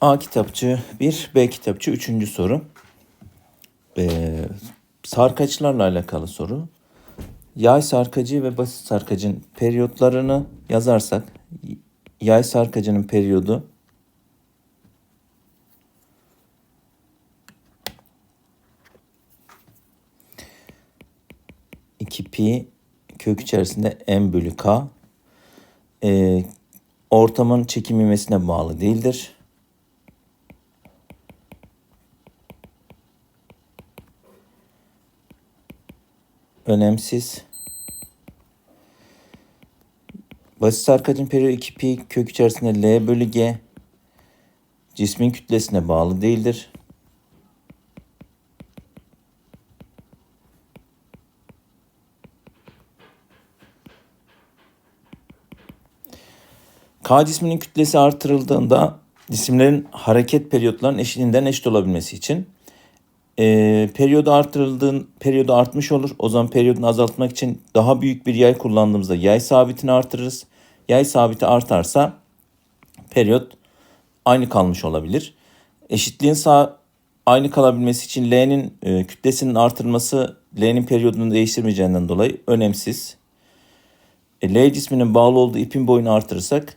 A kitapçı 1, B kitapçı 3. soru. Ee, sarkaçlarla alakalı soru. Yay sarkacı ve basit sarkacın periyotlarını yazarsak yay sarkacının periyodu iki pi kök içerisinde m bölü k Ee, ortamın çekim ivmesine bağlı değildir. Önemsiz. Basit sarkacın periyodu 2 pi kök içerisinde L bölü G cismin kütlesine bağlı değildir. K cisminin kütlesi artırıldığında cisimlerin hareket periyotlarının eşitliğinden eşit olabilmesi için e, periyodu arttırıldığın periyodu artmış olur. O zaman periyodunu azaltmak için daha büyük bir yay kullandığımızda yay sabitini artırırız. Yay sabiti artarsa periyot aynı kalmış olabilir. Eşitliğin sağ aynı kalabilmesi için L'nin e, kütlesinin artırılması L'nin periyodunu değiştirmeyeceğinden dolayı önemsiz. E, L cisminin bağlı olduğu ipin boyunu artırırsak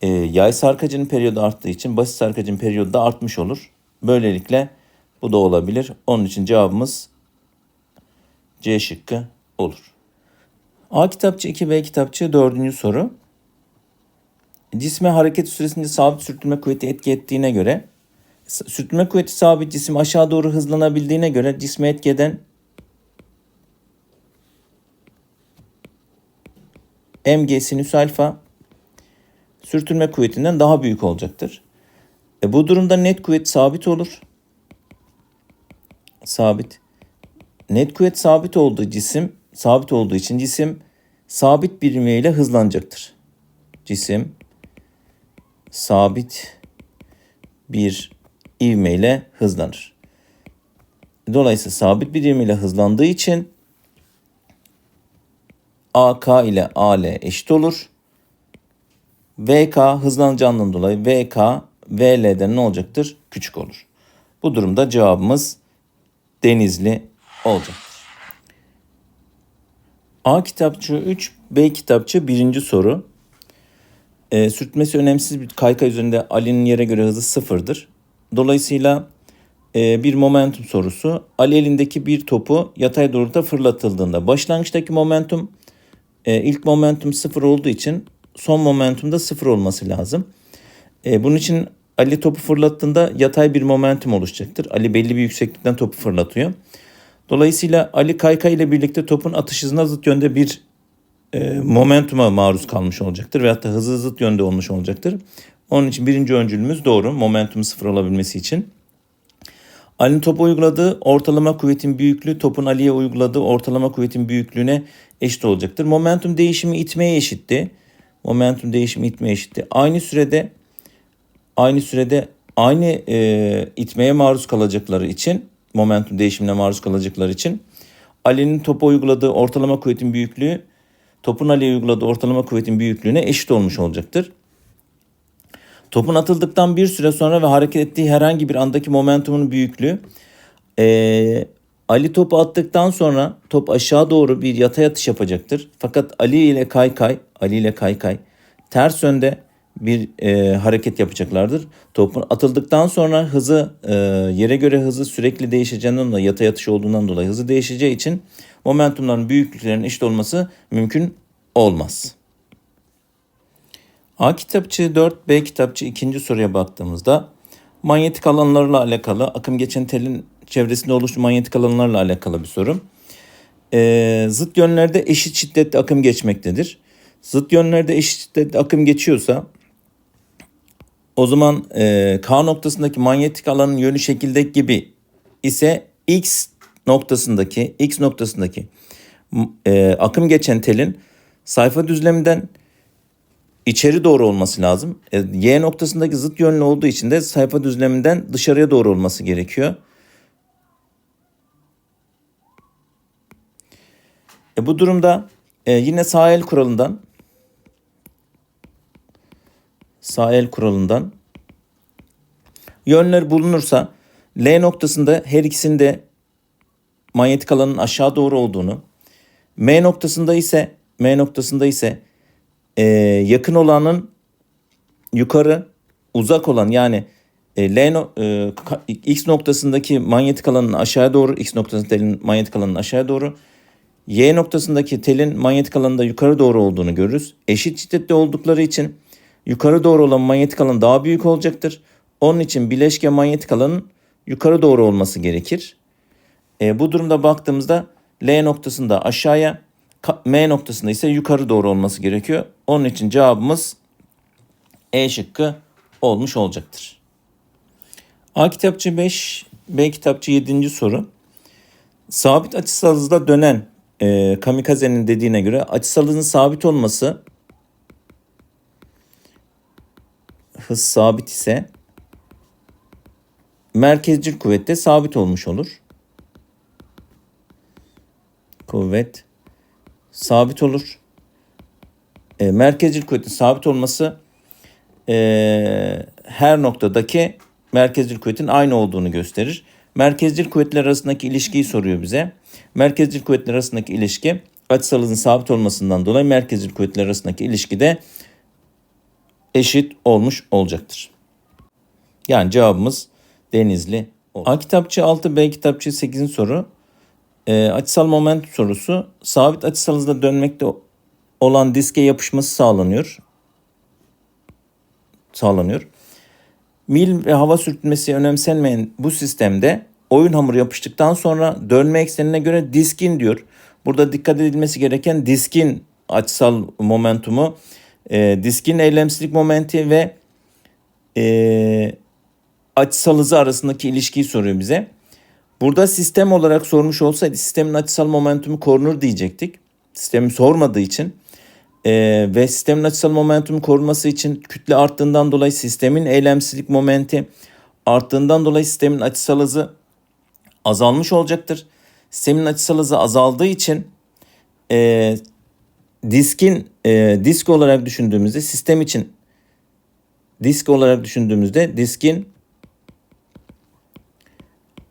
e, yay sarkacının periyodu arttığı için basit sarkacın periyodu da artmış olur. Böylelikle bu da olabilir. Onun için cevabımız C şıkkı olur. A kitapçı 2 B kitapçı 4. soru. Cisme hareket süresince sabit sürtünme kuvveti etki ettiğine göre sürtünme kuvveti sabit cisim aşağı doğru hızlanabildiğine göre cisme etki eden mg sinüs alfa sürtünme kuvvetinden daha büyük olacaktır. E bu durumda net kuvvet sabit olur sabit. Net kuvvet sabit olduğu cisim, sabit olduğu için cisim sabit bir ivmeyle hızlanacaktır. Cisim sabit bir ivmeyle hızlanır. Dolayısıyla sabit bir ivmeyle hızlandığı için AK ile AL eşit olur. VK hızlanacağından dolayı VK VL'den ne olacaktır? Küçük olur. Bu durumda cevabımız Denizli olacaktır. A kitapçı 3, B kitapçı 1. soru. E, sürtmesi önemsiz bir kayka üzerinde Ali'nin yere göre hızı sıfırdır. Dolayısıyla e, bir momentum sorusu. Ali elindeki bir topu yatay doğrultuda fırlatıldığında başlangıçtaki momentum e, ilk momentum sıfır olduğu için son momentum da sıfır olması lazım. E, bunun için Ali topu fırlattığında yatay bir momentum oluşacaktır. Ali belli bir yükseklikten topu fırlatıyor. Dolayısıyla Ali Kaykay ile birlikte topun atış hızına zıt yönde bir e, momentuma maruz kalmış olacaktır. Veyahut da hızı zıt yönde olmuş olacaktır. Onun için birinci öncülümüz doğru. Momentum sıfır olabilmesi için. Ali'nin topu uyguladığı ortalama kuvvetin büyüklüğü topun Ali'ye uyguladığı ortalama kuvvetin büyüklüğüne eşit olacaktır. Momentum değişimi itmeye eşitti. Momentum değişimi itmeye eşitti. Aynı sürede aynı sürede aynı e, itmeye maruz kalacakları için momentum değişimine maruz kalacakları için Ali'nin topa uyguladığı ortalama kuvvetin büyüklüğü topun Ali'ye uyguladığı ortalama kuvvetin büyüklüğüne eşit olmuş olacaktır. Topun atıldıktan bir süre sonra ve hareket ettiği herhangi bir andaki momentumun büyüklüğü e, Ali topu attıktan sonra top aşağı doğru bir yatay atış yapacaktır. Fakat Ali ile Kaykay, Ali ile Kaykay ters yönde bir e, hareket yapacaklardır. Topun atıldıktan sonra hızı e, yere göre hızı sürekli değişeceğinden dolayı yatay atış olduğundan dolayı hızı değişeceği için momentumların büyüklüklerinin eşit olması mümkün olmaz. A kitapçı 4, B kitapçı 2. soruya baktığımızda manyetik alanlarla alakalı akım geçen telin çevresinde oluşan manyetik alanlarla alakalı bir soru. E, zıt yönlerde eşit şiddetli akım geçmektedir. Zıt yönlerde eşit şiddetli akım geçiyorsa o zaman e, K noktasındaki manyetik alanın yönü şekildeki gibi ise X noktasındaki X noktasındaki e, akım geçen telin sayfa düzleminden içeri doğru olması lazım. E, y noktasındaki zıt yönlü olduğu için de sayfa düzleminden dışarıya doğru olması gerekiyor. E, bu durumda e, yine sağ el kuralından sağ el kuralından Yönler bulunursa L noktasında her ikisinde manyetik alanın aşağı doğru olduğunu, M noktasında ise M noktasında ise e, yakın olanın yukarı, uzak olan yani e, L no- e, X noktasındaki manyetik alanın aşağı doğru, X noktasındaki telin manyetik alanın aşağı doğru, Y noktasındaki telin manyetik alanında yukarı doğru olduğunu görürüz. Eşit şiddette oldukları için yukarı doğru olan manyetik alan daha büyük olacaktır. Onun için bileşke manyetik alanın yukarı doğru olması gerekir. E, bu durumda baktığımızda L noktasında aşağıya, M noktasında ise yukarı doğru olması gerekiyor. Onun için cevabımız E şıkkı olmuş olacaktır. A kitapçı 5, B kitapçı 7. soru. Sabit açısal hızla dönen e, kamikazenin dediğine göre açısal hızın sabit olması hız sabit ise merkezcil kuvvette sabit olmuş olur. Kuvvet sabit olur. E, merkezcil kuvvetin sabit olması e, her noktadaki merkezcil kuvvetin aynı olduğunu gösterir. Merkezcil kuvvetler arasındaki ilişkiyi soruyor bize. Merkezcil kuvvetler arasındaki ilişki açısal hızın sabit olmasından dolayı merkezcil kuvvetler arasındaki ilişki de eşit olmuş olacaktır. Yani cevabımız Denizli. A kitapçı 6, B kitapçı 8. soru. E, açısal moment sorusu. Sabit açısal hızla dönmekte olan diske yapışması sağlanıyor. Sağlanıyor. Mil ve hava sürtünmesi önemsenmeyen bu sistemde oyun hamuru yapıştıktan sonra dönme eksenine göre diskin diyor. Burada dikkat edilmesi gereken diskin açısal momentumu, e, diskin eylemsizlik momenti ve e, açısal hızı arasındaki ilişkiyi soruyor bize. Burada sistem olarak sormuş olsaydı sistemin açısal momentumu korunur diyecektik. Sistemi sormadığı için ee, ve sistemin açısal momentumu korunması için kütle arttığından dolayı sistemin eylemsizlik momenti arttığından dolayı sistemin açısal hızı azalmış olacaktır. Sistemin açısal hızı azaldığı için e, diskin e, disk olarak düşündüğümüzde sistem için disk olarak düşündüğümüzde diskin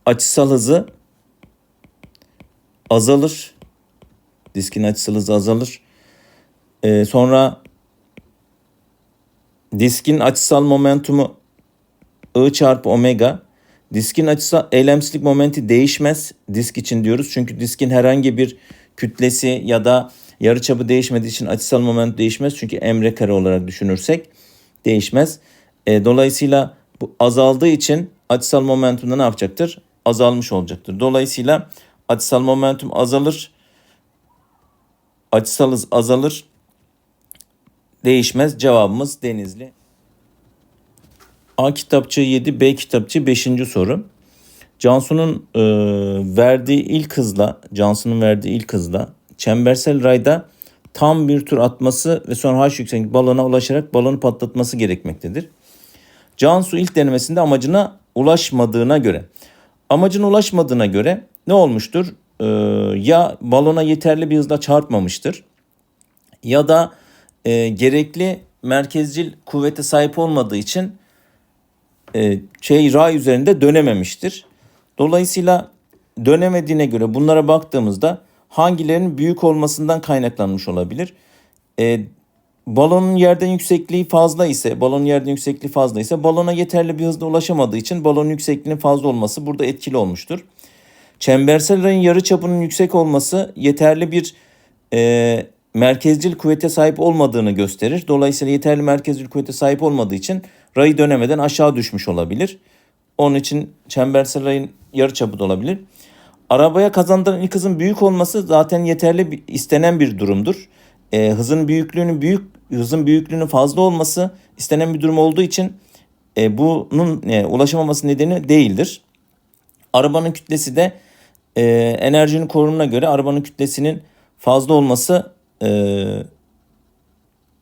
açısal hızı azalır. Diskin açısal hızı azalır. Ee, sonra diskin açısal momentumu I çarpı omega. Diskin açısal eylemsizlik momenti değişmez disk için diyoruz. Çünkü diskin herhangi bir kütlesi ya da yarıçapı değişmediği için açısal moment değişmez. Çünkü emre kare olarak düşünürsek değişmez. E, dolayısıyla bu azaldığı için açısal momentum da ne yapacaktır? Azalmış olacaktır. Dolayısıyla açısal momentum azalır. Açısal hız azalır değişmez. Cevabımız Denizli. A kitapçı 7, B kitapçı 5. soru. Cansu'nun e, verdiği ilk hızla, Cansu'nun verdiği ilk hızla çembersel rayda tam bir tur atması ve sonra H yükseklik balona ulaşarak balonu patlatması gerekmektedir. Cansu ilk denemesinde amacına ulaşmadığına göre, amacına ulaşmadığına göre ne olmuştur? E, ya balona yeterli bir hızla çarpmamıştır ya da e, gerekli merkezcil kuvvete sahip olmadığı için e, şey ray üzerinde dönememiştir. Dolayısıyla dönemediğine göre bunlara baktığımızda hangilerinin büyük olmasından kaynaklanmış olabilir? E, balonun yerden yüksekliği fazla ise, balonun yerden yüksekliği fazla ise balona yeterli bir hızla ulaşamadığı için balonun yüksekliğinin fazla olması burada etkili olmuştur. Çembersel rayın yarı çapının yüksek olması yeterli bir e, merkezcil kuvvete sahip olmadığını gösterir. Dolayısıyla yeterli merkezcil kuvvete sahip olmadığı için rayı dönemeden aşağı düşmüş olabilir. Onun için çembersel rayın yarıçapı da olabilir. Arabaya kazandıran ilk hızın büyük olması zaten yeterli bir, istenen bir durumdur. E, hızın büyüklüğünün büyük hızın büyüklüğünün fazla olması istenen bir durum olduğu için e, bunun e, ulaşamaması nedeni değildir. Arabanın kütlesi de e, enerjinin korunumuna göre arabanın kütlesinin fazla olması e,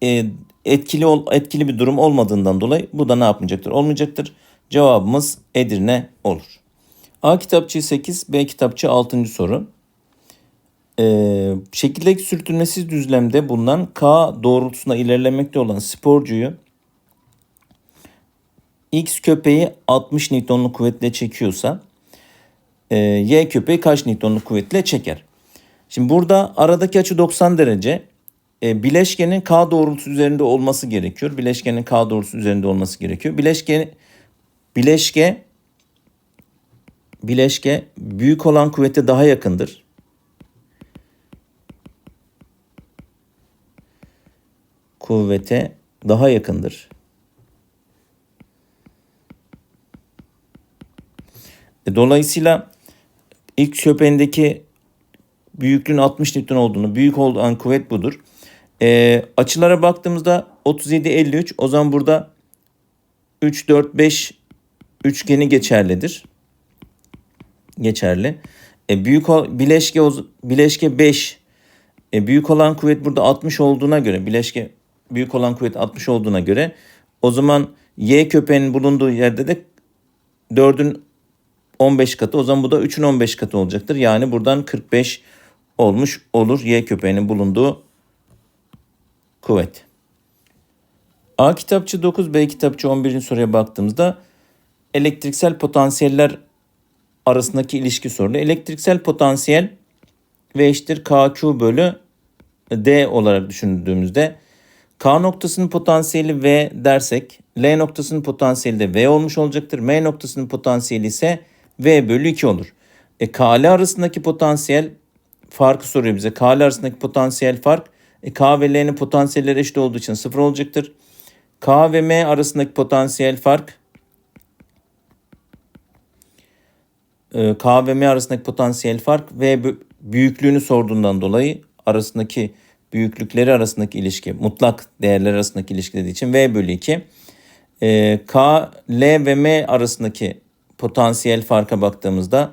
e, etkili ol, etkili bir durum olmadığından dolayı bu da ne yapmayacaktır? Olmayacaktır. Cevabımız Edirne olur. A kitapçı 8, B kitapçı 6. soru. Ee, şekildeki sürtünmesiz düzlemde bulunan K doğrultusunda ilerlemekte olan sporcuyu X köpeği 60 Newton'luk kuvvetle çekiyorsa e, Y köpeği kaç Newton'luk kuvvetle çeker? Şimdi burada aradaki açı 90 derece. E, bileşkenin K doğrultusu üzerinde olması gerekiyor. Bileşkenin K doğrultusu üzerinde olması gerekiyor. Bileşke bileşke bileşke büyük olan kuvvete daha yakındır. Kuvvete daha yakındır. E, dolayısıyla ilk köpeğindeki büyüklüğün 60 Newton olduğunu, büyük olan kuvvet budur. E, açılara baktığımızda 37 53 o zaman burada 3 4 5 üçgeni geçerlidir. Geçerli. E, büyük bileşke bileşke 5 e, büyük olan kuvvet burada 60 olduğuna göre bileşke büyük olan kuvvet 60 olduğuna göre o zaman y köpeğinin bulunduğu yerde de 4'ün 15 katı. O zaman bu da 3'ün 15 katı olacaktır. Yani buradan 45 olmuş olur y köpeğinin bulunduğu kuvvet. A kitapçı 9, B kitapçı 11. soruya baktığımızda elektriksel potansiyeller arasındaki ilişki sorulu. Elektriksel potansiyel V eşittir KQ bölü D olarak düşündüğümüzde K noktasının potansiyeli V dersek L noktasının potansiyeli de V olmuş olacaktır. M noktasının potansiyeli ise V bölü 2 olur. E, KL arasındaki potansiyel farkı soruyor bize. KL arasındaki potansiyel fark e, K ve L'nin potansiyelleri eşit olduğu için 0 olacaktır. K ve M arasındaki potansiyel fark K ve M arasındaki potansiyel fark ve büyüklüğünü sorduğundan dolayı arasındaki büyüklükleri arasındaki ilişki, mutlak değerler arasındaki ilişki dediği için V bölü 2. E, K, L ve M arasındaki potansiyel farka baktığımızda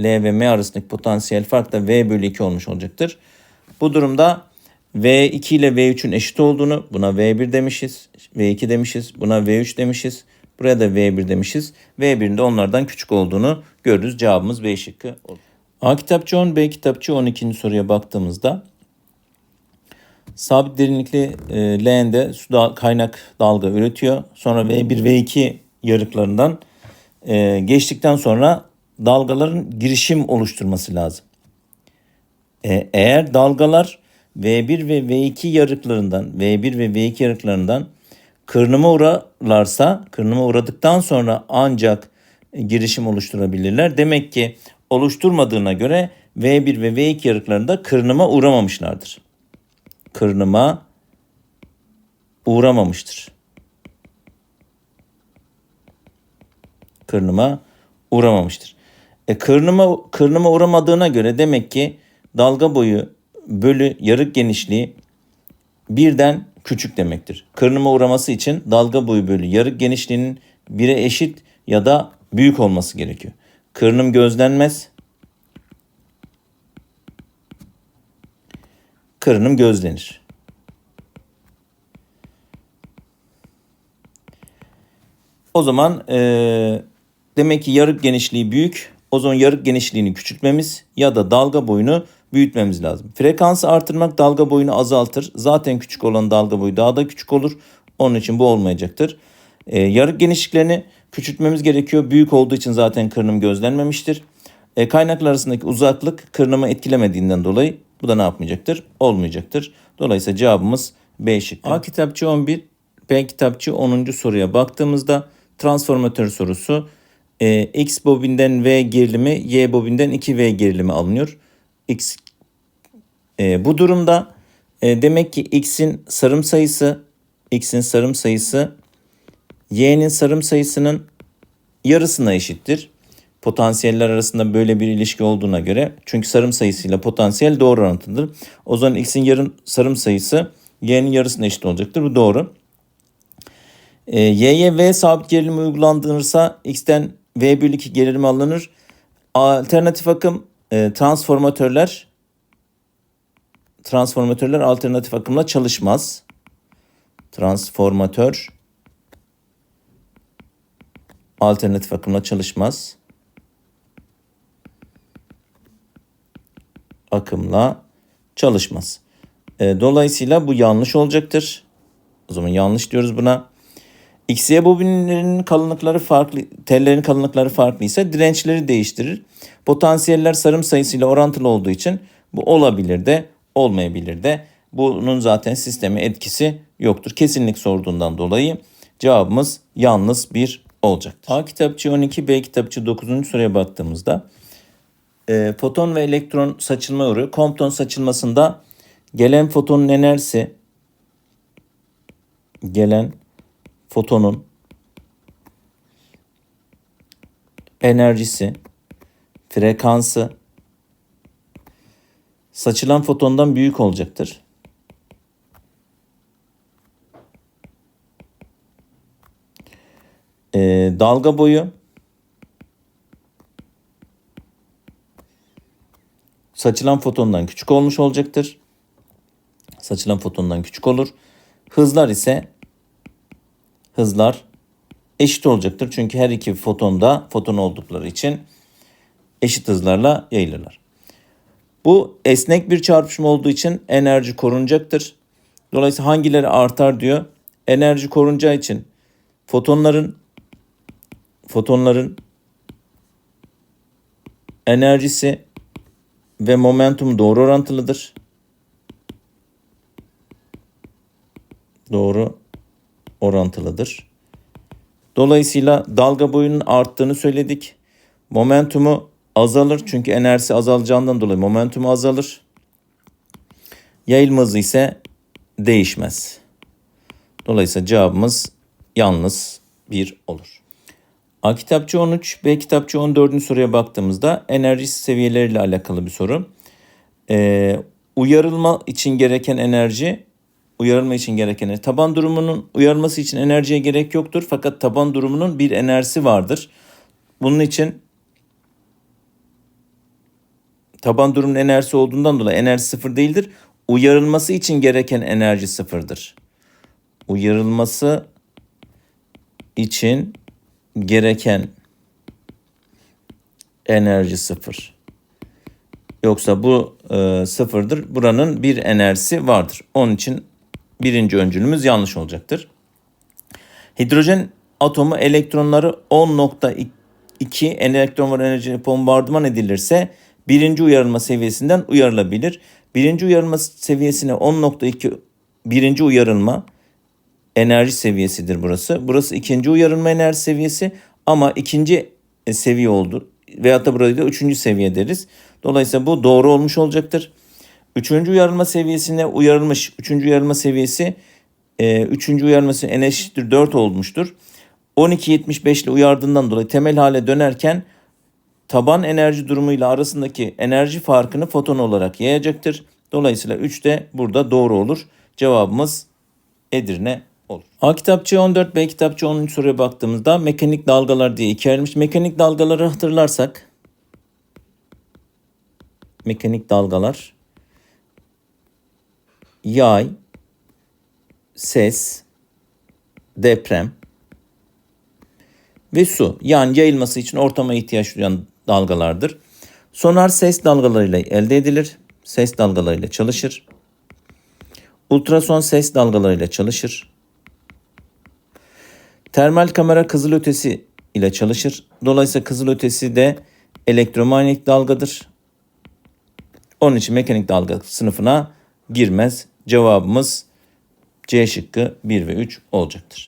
L ve M arasındaki potansiyel fark da V bölü 2 olmuş olacaktır. Bu durumda V2 ile V3'ün eşit olduğunu buna V1 demişiz. V2 demişiz. Buna V3 demişiz. Buraya da V1 demişiz. V1'in de onlardan küçük olduğunu görürüz. Cevabımız B şıkkı. A kitapçı 10, B kitapçı 12. soruya baktığımızda sabit derinlikli e, leğende su da, kaynak dalga üretiyor. Sonra V1, V2 yarıklarından e, geçtikten sonra dalgaların girişim oluşturması lazım. E, eğer dalgalar V1 ve V2 yarıklarından V1 ve V2 yarıklarından kırınıma uğrarlarsa kırınıma uğradıktan sonra ancak girişim oluşturabilirler. Demek ki oluşturmadığına göre V1 ve V2 yarıklarında kırınıma uğramamışlardır. Kırınıma uğramamıştır. Kırınıma uğramamıştır. E, kırınıma, kırınıma uğramadığına göre demek ki dalga boyu bölü yarık genişliği birden küçük demektir. Kırınıma uğraması için dalga boyu bölü yarık genişliğinin bire eşit ya da büyük olması gerekiyor. Kırınım gözlenmez. Kırınım gözlenir. O zaman e, demek ki yarık genişliği büyük. O zaman yarık genişliğini küçültmemiz ya da dalga boyunu büyütmemiz lazım. Frekansı artırmak dalga boyunu azaltır. Zaten küçük olan dalga boyu daha da küçük olur. Onun için bu olmayacaktır. E, yarık genişliklerini küçültmemiz gerekiyor. Büyük olduğu için zaten kırınım gözlenmemiştir. E, kaynaklar arasındaki uzaklık kırınımı etkilemediğinden dolayı bu da ne yapmayacaktır? Olmayacaktır. Dolayısıyla cevabımız B şıkkı. A kitapçı 11, B kitapçı 10. soruya baktığımızda transformatör sorusu. E, X bobinden V gerilimi, Y bobinden 2V gerilimi alınıyor. X e, bu durumda e, demek ki X'in sarım sayısı, X'in sarım sayısı Y'nin sarım sayısının yarısına eşittir. Potansiyeller arasında böyle bir ilişki olduğuna göre çünkü sarım sayısıyla potansiyel doğru orantılıdır. O zaman X'in yarım sarım sayısı Y'nin yarısına eşit olacaktır. Bu doğru. E, Y'ye V sabit gerilimi uygulandırırsa X'ten V bölü 2 gerilimi alınır. Alternatif akım e, transformatörler transformatörler alternatif akımla çalışmaz. Transformatör alternatif akımla çalışmaz. Akımla çalışmaz. E, dolayısıyla bu yanlış olacaktır. O zaman yanlış diyoruz buna. XY bobinlerinin kalınlıkları farklı, tellerin kalınlıkları farklıysa dirençleri değiştirir. Potansiyeller sarım sayısıyla orantılı olduğu için bu olabilir de olmayabilir de. Bunun zaten sisteme etkisi yoktur. Kesinlik sorduğundan dolayı cevabımız yalnız bir olacaktır. A kitapçı 12, B kitapçı 9. soruya baktığımızda e, foton ve elektron saçılma uğruyor. Compton saçılmasında gelen fotonun enerjisi gelen fotonun enerjisi, frekansı saçılan fotondan büyük olacaktır. Ee, dalga boyu saçılan fotondan küçük olmuş olacaktır. Saçılan fotondan küçük olur. Hızlar ise hızlar eşit olacaktır. Çünkü her iki fotonda foton oldukları için eşit hızlarla yayılırlar. Bu esnek bir çarpışma olduğu için enerji korunacaktır. Dolayısıyla hangileri artar diyor. Enerji korunacağı için fotonların fotonların enerjisi ve momentum doğru orantılıdır. Doğru orantılıdır. Dolayısıyla dalga boyunun arttığını söyledik. Momentumu azalır çünkü enerjisi azalacağından dolayı momentumu azalır. Yayılma hızı ise değişmez. Dolayısıyla cevabımız yalnız 1 olur. A kitapçı 13, B kitapçı 14. soruya baktığımızda enerji seviyeleriyle alakalı bir soru. Ee, uyarılma için gereken enerji, uyarılma için gereken. Taban durumunun uyarılması için enerjiye gerek yoktur. Fakat taban durumunun bir enerjisi vardır. Bunun için taban durumun enerjisi olduğundan dolayı enerji sıfır değildir. Uyarılması için gereken enerji sıfırdır. Uyarılması için gereken enerji sıfır. Yoksa bu e, sıfırdır. Buranın bir enerjisi vardır. Onun için birinci öncülümüz yanlış olacaktır. Hidrojen atomu elektronları 10.2 elektron var enerji bombardıman edilirse birinci uyarılma seviyesinden uyarılabilir. Birinci uyarılma seviyesine 10.2 birinci uyarılma enerji seviyesidir burası. Burası ikinci uyarılma enerji seviyesi ama ikinci e, seviye oldu. Veyahut da burayı da üçüncü seviye deriz. Dolayısıyla bu doğru olmuş olacaktır. Üçüncü uyarılma seviyesine uyarılmış. Üçüncü uyarılma seviyesi e, üçüncü uyarılması n eşittir 4 olmuştur. 12.75 ile uyardığından dolayı temel hale dönerken taban enerji durumuyla arasındaki enerji farkını foton olarak yayacaktır. Dolayısıyla 3 de burada doğru olur. Cevabımız Edirne olur. A kitapçı 14, B kitapçı 10. soruya baktığımızda mekanik dalgalar diye ikiye ayrılmış. Mekanik dalgaları hatırlarsak mekanik dalgalar yay, ses, deprem ve su. Yani yayılması için ortama ihtiyaç duyan dalgalardır. Sonar ses dalgalarıyla elde edilir. Ses dalgalarıyla çalışır. Ultrason ses dalgalarıyla çalışır. Termal kamera kızılötesi ile çalışır. Dolayısıyla kızılötesi de elektromanyetik dalgadır. Onun için mekanik dalga sınıfına girmez. Cevabımız C şıkkı 1 ve 3 olacaktır.